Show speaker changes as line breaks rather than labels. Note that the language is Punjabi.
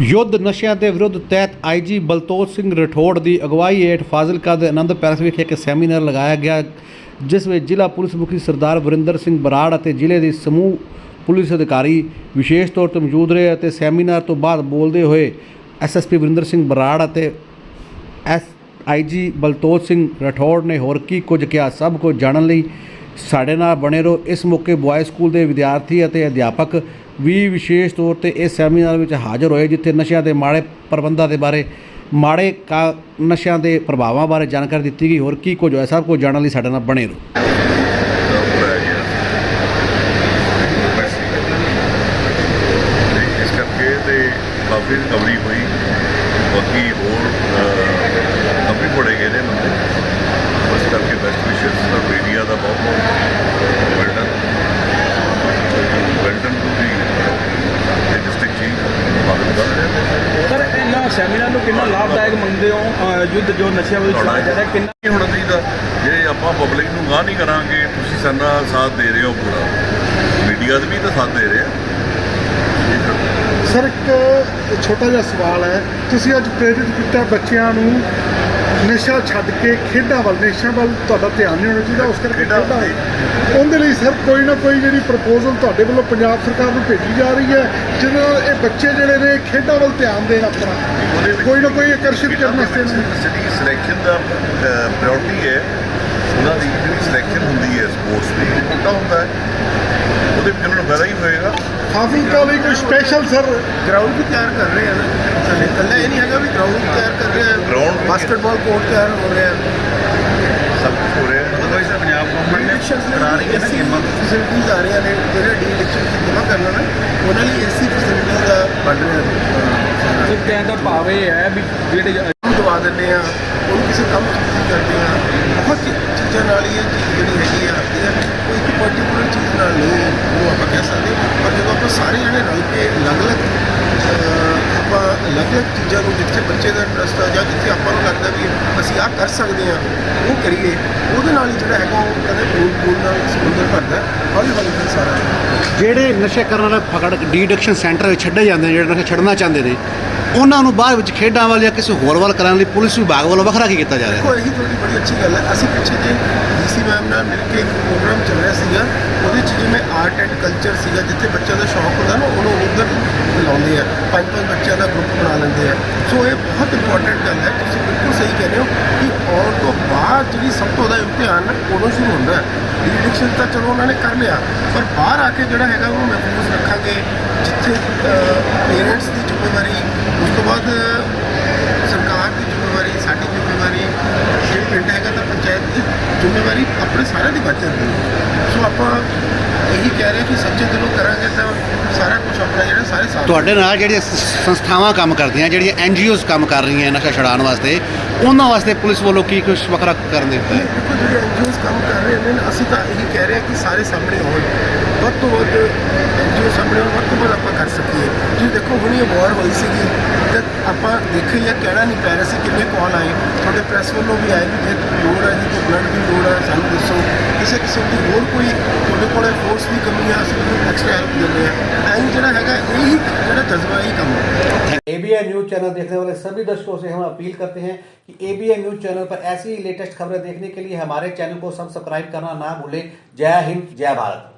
ਯੁੱਧ ਨਸ਼ਿਆਂ ਦੇ ਵਿਰੁੱਧ ਤਹਿਤ ਆਈਜੀ ਬਲਤੋਜ ਸਿੰਘ ਰਠੌੜ ਦੀ ਅਗਵਾਈ ਹੇਠ ਫਾਜ਼ਿਲਕਾ ਦੇ ਆਨੰਦ ਪੈਲਸ ਵਿਖੇ ਇੱਕ ਸੈਮੀਨਾਰ ਲਗਾਇਆ ਗਿਆ, ਜਿਸ ਵਿੱਚ ਜ਼ਿਲ੍ਹਾ ਪੁਲਿਸ ਮੁਖੀ ਸਰਦਾਰ ਵਰਿੰਦਰ ਸਿੰਘ ਬਰਾੜ ਅਤੇ ਜ਼ਿਲ੍ਹੇ ਦੇ ਸਮੂਹ ਪੁਲਿਸ ਅਧਿਕਾਰੀ ਵਿਸ਼ੇਸ਼ ਤੌਰ ਤੇ ਮੌਜੂਦ ਰਹੇ ਅਤੇ ਸੈਮੀਨਾਰ ਤੋਂ ਬਾਅਦ ਬੋਲਦੇ ਹੋਏ ਐਸਐਸਪੀ ਵਰਿੰਦਰ ਸਿੰਘ ਬਰਾੜ ਅਤੇ ਐਸ ਆਈਜੀ ਬਲਤੋਜ ਸਿੰਘ ਰਠੌੜ ਨੇ ਹੋਰ ਕੀ ਕੁਝ ਕਿਹਾ, ਸਭ ਕੁਝ ਜਾਣਨ ਲਈ ਸਾਡੇ ਨਾਲ ਬਣੇ ਰਹੋ। ਇਸ ਮੌਕੇ ਬੁਆਏ ਸਕੂਲ ਦੇ ਵਿਦਿਆਰਥੀ ਅਤੇ ਅਧਿਆਪਕ ਵੀ ਵਿਸ਼ੇਸ਼ ਤੌਰ ਤੇ ਇਸ ਸੈਮੀਨਾਰ ਵਿੱਚ ਹਾਜ਼ਰ ਹੋਏ, ਜਿੱਥੇ ਨਸ਼ਿਆਂ ਦੇ ਮਾੜੇ ਪ੍ਰਬੰਧਾਂ ਦੇ ਬਾਰੇ, ਮਾੜੇ ਕਾ, ਨਸ਼ਿਆਂ ਦੇ ਪ੍ਰਭਾਵਾਂ ਬਾਰੇ ਜਾਣਕਾਰੀ ਦਿੱਤੀ ਗਈ। ਹੋਰ ਕੀ ਕੁਝ ਹੋਇਆ? ਸਭ ਕੁਝ ਜਾਣਨ ਲਈ ਸਾਡੇ ਨਾਲ ਬਣੇ ਰਹੋ।
ਕਾਫੀ ਰਿਕਵਰੀ ਹੋਈ। ਬਾਕੀ ਹੋਰ ਕਾਫੀ ਫੜੇ ਗਏ ਨੇ ਬੰਦੇ ਉਸ ਕਰਕੇ ਬੈਸਟ ਵਿਸ਼ੇਸ ਦਾ ਮੀਡੀਆ ਦਾ ਬਹੁਤ ਬਹੁਤ well done well done to the district
chief Badal sir ਇਹਨਾਂ ਸੈਮੀਨਾਰ ਲਾਭਦਾਇਕ ਮੰਨਦੇ ਹੋ ਅਹ ਯੁੱਧ ਜੋ ਨਸ਼ਿਆਂ ਵਿਰੁੱਧ ਚਲਾਇਆ ਜਾ ਰਿਹਾ ਕਿੰਨਾ
ਕੀ ਹੋਣਾ ਚਾਹੀਦਾ? ਜੇ ਆਪਾਂ ਪਬਲਿਕ ਨੂੰ ਗਾਹ ਨਹੀਂ ਕਰਾਂਗੇ ਤੁਸੀਂ ਸਾਡਾ ਸਾਥ ਦੇ ਰਹੇ ਹੋ ਪੂਰਾ। ਮੀਡੀਆ ਦੇ ਵੀ ਤਾਂ ਸਾਥ ਦੇ ਰਹੇ
ਸਰ ਇੱਕ ਛੋਟਾ ਜਿਹਾ ਸਵਾਲ ਹੈ। ਤੁਸੀਂ ਅੱਜ ਪ੍ਰੇਰਿਤ ਕੀਤਾ ਬੱਚਿਆਂ ਨੂੰ ਨਸ਼ਾ ਛੱਡ ਕੇ ਖੇਡਾਂ ਵੱਲ। ਨਸ਼ਾ ਵੱਲ ਤੁਹਾਡਾ ਧਿਆਨ ਨਹੀਂ ਹੋਣਾ ਚਾਹੀਦਾ ਉਸ ਕਰਕੇ
ਖੇਡਾਂ
ਖੇਡਾਂ
ਵੱਲ।
ਉਹਦੇ ਲਈ ਸਰ ਕੋਈ ਨਾ ਕੋਈ ਜਿਹੜੀ ਪ੍ਰਪੋਜ਼ਲ ਤੁਹਾਡੇ ਵੱਲੋਂ ਪੰਜਾਬ ਸਰਕਾਰ ਨੂੰ ਭੇਜੀ ਜਾ ਰਹੀ ਹੈ ਜਿਹਦੇ ਨਾਲ ਇਹ ਬੱਚੇ ਜਿਹੜੇ ਨੇ ਖੇਡਾਂ ਵੱਲ ਧਿਆਨ ਦੇਣ ਆਪਣਾ। ਕੋਈ ਨਾ ਕੋਈ ਆਕਰਸ਼ਿਤ ਕਰਨ ਵਾਸਤੇ
ਜਿਹੜੀ ਸਿਲੈਕਸ਼ਨ ਦਾ ਪ੍ਰਾਇੋਰਟੀ ਹੈ। ਉਹਨਾਂ ਦੀ ਜਿਹੜੀ ਸਿਲੈਕਸ਼ਨ ਹੁੰਦੀ ਹੈ ਸਪੋਰਟਸ ਦੀ ਉਹ ਹੁੰਦਾ ਹੈ। ਉਹਦੇ ਵਿੱਚ ਉਹਨਾਂ ਨੂੰ ਫਾਇਦਾ ਹੀ ਹੋਏਗਾ।
ਫਾਜ਼ਿਲਕਾ ਲਈ ਕੋਈ ਸਪੈਸ਼ਲ ਸਰ
ਗਰਾਊਂਡ ਵੀ ਤਿਆਰ ਕਰ ਰਹੇ ਹਨ ਸਾਡੇ ਇਕੱਲਾ ਇਹ ਨਹੀਂ ਹੈਗਾ ਵੀ ਗਰਾਊਂਡ ਤਿਆਰ ਕਰ ਰਹੇ ਹਨ
Ground ਵੀ-
ਬਾਸਕਟਬਾਲ ਕੋਰਟ ਤਿਆਰ ਹੋ ਰਹੇ ਹਨ
ਸਭ ਕੁਝ ਹੋ ਰਿਹਾ ਹੈ
ਤਾਂ ਪੰਜਾਬ ਗਵਰਨਮੈਂਟ ਨੇ ਕਰਾ ਰਹੀ ਹੈ ਨਾ ਗੇਮਾਂ।
ਫੈਸਿਲਿਟੀਜ਼ ਆ ਰਹੀਆਂ ਨੇ ਜਿਹੜੇ ਡੀ ਇਲੈਕਸ਼ਨ ਚ ਜਮ੍ਹਾਂ ਕਰਨਾ ਨਾ ਉਹਨਾਂ ਲਈ ਐਸੀ ਫੈਸਿਲਿਟੀਜ਼ ਦਾ ਬਣ ਰਿਹਾ।
ਤੇ ਕਹਿਣ ਦਾ ਭਾਵ ਇਹ ਹੈ ਵੀ ਜਿਹੜੇ
ਦਵਾ ਦਿੰਦੇ ਆ ਉਹਨੂੰ ਕਿਸੇ ਕੰਮ ਚ ਨਹੀਂ ਕਰਦੇ ਆ ਬਹੁਤ ਚੀਜ਼ਾਂ ਨਾਲ ਹੀ ਇਹ ਚੀਜ਼ ਜਿਹੜੀ ਹੈਗੀ ਆ ਕੋਈ ਇੱਕ ਪਾਰਟਿਕੂਲਰ ਚੀਜ਼ ਨਾਲ ਨਹੀਂ ਉਹਨੂੰ ਆਪਾਂ ਕਹਿ ਸਕਦੇ। ਪਰ ਜਦੋਂ ਆਪਾਂ ਸਾਰੇ ਜਣੇ ਰਲ ਕੇ ਅਲੱਗ-ਅਲੱਗ ਆਪਾਂ ਅਲੱਗ-ਅਲੱਗ ਚੀਜ਼ਾਂ ਨੂੰ ਜਿੱਥੇ ਬੱਚੇ ਦਾ ਇੰਟਰਸਟ ਆ ਜਾਂ ਜਿੱਥੇ ਆਪਾਂ ਨੂੰ ਲੱਗਦਾ ਵੀ ਅਸੀਂ ਆਹ ਕਰ ਸਕਦੇ ਆ ਉਹ ਕਰੀਏ, ਉਹਦੇ ਨਾਲ ਹੀ ਜਿਹੜਾ ਹੈਗਾ ਉਹ ਕਹਿੰਦੇ ਬੂਲ ਬੂਲ ਨਾਲ ਸਮੁੰਦਰ ਭਰਦਾ ਹੌਲੀ ਹੌਲੀ ਫਿਰ ਸਾਰਾ
ਜਿਹੜੇ ਨਸ਼ੇ ਕਰਨ ਵਾਲੇ ਫਕੜ ਡੀਡਕਸ਼ਨ ਸੈਂਟਰ ਵਿੱਚ ਛੱਡੇ ਜਾਂਦੇ ਨੇ, ਜਿਹੜੇ ਨਸ਼ਾ ਛੱਡਣਾ ਚਾਹੁੰਦੇ ਨੇ ਉਹਨਾਂ ਨੂੰ ਬਾਅਦ ਵਿੱਚ ਖੇਡਾਂ ਵੱਲ ਜਾਂ ਕਿਸੇ ਹੋਰ ਵੱਲ ਕਰਨ ਲਈ ਪੁਲਿਸ ਵਿਭਾਗ ਵੱਲੋਂ ਵੱਖਰਾ ਕੀ ਕੀਤਾ ਜਾ ਰਿਹਾ? ਹੈ
ਦੇਖੋ, ਇਹੀ ਤੁਹਾਡੀ ਬੜੀ ਅੱਛੀ ਗੱਲ ਹੈ। ਅਸੀਂ ਪਿੱਛੇ ਜੇ ਡੀਸੀ ਮੈਮ ਨਾਲ ਮਿਲ ਕੇ ਇੱਕ ਪ੍ਰੋਗਰਾਮ ਚੱਲ ਰਿਹਾ ਸੀਗਾ, ਉਹਦੇ 'ਚ ਜਿਵੇਂ ਆਰਟ ਐਂਡ ਕਲਚਰ ਸੀਗਾ, ਜਿੱਥੇ ਬੱਚਿਆਂ ਦਾ ਸ਼ੌਕ ਹੁੰਦਾ ਨਾ, ਉਹਨੂੰ ਉਧਰ ਬੁਲਾਉਂਦੇ ਆ, ਪੰਜ ਪੰਜ ਬੱਚਿਆਂ ਦਾ ਗਰੁੱਪ ਬਣਾ ਲੈਂਦੇ ਆ। ਸੋ ਇਹ ਬਹੁਤ ਇੰਪੋਰਟੈਂਟ ਗੱਲ ਹੈ। ਤੁਸੀਂ ਬਿਲਕੁਲ ਸਹੀ ਕਹਿ ਰਹੇ ਹੋ ਕਿ ਆਉਣ ਤੋਂ ਬਾਅਦ ਜਿਹੜੀ ਸਭ ਤੋਂ ਵੱਡਾ ਇਮਤਿਹਾਨ ਉਦੋਂ ਸ਼ੁਰੂ ਹੁੰਦਾ ਹੈ। ਡੀਡਿਕਸ਼ਨ ਤਾਂ ਚਲੋ ਉਹਨਾਂ ਨੇ ਕਰ ਲਿਆ, ਪਰ ਬਾਹਰ ਆ ਕੇ ਜਿਹੜਾ ਹੈਗਾ, ਉਹ ਮਹਿਫੂਜ਼ ਰੱਖਾਂਗੇ, ਜਿੱਥੇ ਪੇਰੈਂਟਸ ਦੀ ਜ਼ਿੰਮੇਵਾਰੀ ਸਰਕਾਰ ਦੀ ਜ਼ਿੰਮੇਵਾਰੀ ਸਾਡੀ ਜ਼ਿੰਮੇਵਾਰੀ ਜਿਹੜੀ ਪਿੰਡ ਹੈਗਾ ਤਾਂ ਪੰਚਾਇਤ ਦੀ ਜ਼ਿੰਮੇਵਾਰੀ ਆਪਣੇ ਸਾਰਿਆਂ ਦੀ ਬਚ ਜਾਂਦੀ ਹੈ। ਸੋ ਆਪਾਂ ਇਹੀ ਕਹਿ ਰਹੇ ਕਿ ਸੱਚੇ ਦਿਲੋਂ ਕਰਾਂਗੇ ਤਾਂ ਸਾਰਾ ਕੁਝ ਆਪਣਾ ਜਿਹੜਾ ਸਾਰੇ ਸਾਥ
ਤੁਹਾਡੇ ਨਾਲ ਜਿਹੜੀਆਂ ਸੰਸਥਾਵਾਂ ਕੰਮ ਕਰਦੀਆਂ ਜਿਹੜੀਆਂ ਐਨਜੀਓਜ਼ ਕੰਮ ਕਰ ਰਹੀਆਂ ਨਸ਼ਾ ਛਡਾਉਣ ਵਾਸਤੇ ਉਹਨਾਂ ਵਾਸਤੇ ਪੁਲਿਸ ਵੱਲੋਂ ਕੀ ਕੁਝ ਵੱਖਰਾ ਕਰਨ ਦੇ ਦਿੱਤਾ ਹੈ?
ਦੇਖੋ ਜਿਹੜੇ ਐਨਜੀਓਜ਼ ਕੰਮ ਕਰ ਰਹੇ ਨੇ ਅਸੀਂ ਤਾਂ ਇਹੀ ਕਹਿ ਰਹੇ ਹਾਂ ਕਿ ਸਾਰੇ ਸਾਹਮਣੇ ਆਉਣ। ਵੱਧ ਤੋਂ ਵੱਧ ਐਨਜੀਓ ਸਾਹਮਣੇ ਆਉਣ ਵੱਧ ਤੋਂ ਵੱਧ ਆਪਾਂ ਕਰ ਸਕੀਏ। ਜੀ ਦੇਖੋ ਹੁਣੀ ਇਹ ਵਾਰ ਹੋਈ ਸੀਗੀ ਤੇ ਆਪਾਂ ਦੇਖਿਆ ਜਾਂ ਕਹਿਣਾ ਨਹੀਂ ਪੈ ਰਿਹਾ ਸੀ ਕਿੰਨੇ ਕਾਲ ਆਏ ਤੁਹਾਡੇ ਪ੍ਰੈਸ ਵੱਲੋਂ ਵੀ ਆਏ ਕਿ ਜੇ ਲੋੜ ਹੈ ਜੀ ਕੋਈ ਬਲੱਡ ਦੀ ਲੋੜ ਹੈ ਸਾਨੂੰ ਦੱਸੋ ਕਿਸੇ ਕਿਸਮ ਦੀ ਹੋਰ ਕੋਈ ਤੁਹਾਡੇ ਕੋਲੇ ਫੋਰਸ ਦੀ ਕਮੀ ਆ ਅਸੀਂ ਤੁਹਾਨੂੰ ਐਕਸਟਰਾ ਹੈਲਪ ਦਿੰਦੇ ਆ ਐਂ ਜਿਹੜਾ ਹੈਗਾ ਇਹੀ ਜਿਹੜਾ ਜਜ਼ਬਾ ਇਹੀ ਕੰਮ ਹੈ
एबीएन न्यूज चैनल देखने वाले सभी दर्शकों से हम अपील करते हैं कि एबीएन न्यूज चैनल पर ऐसी ही लेटेस्ट खबरें देखने के लिए हमारे चैनल को सब्सक्राइब करना ना भूलें जय हिंद जय भारत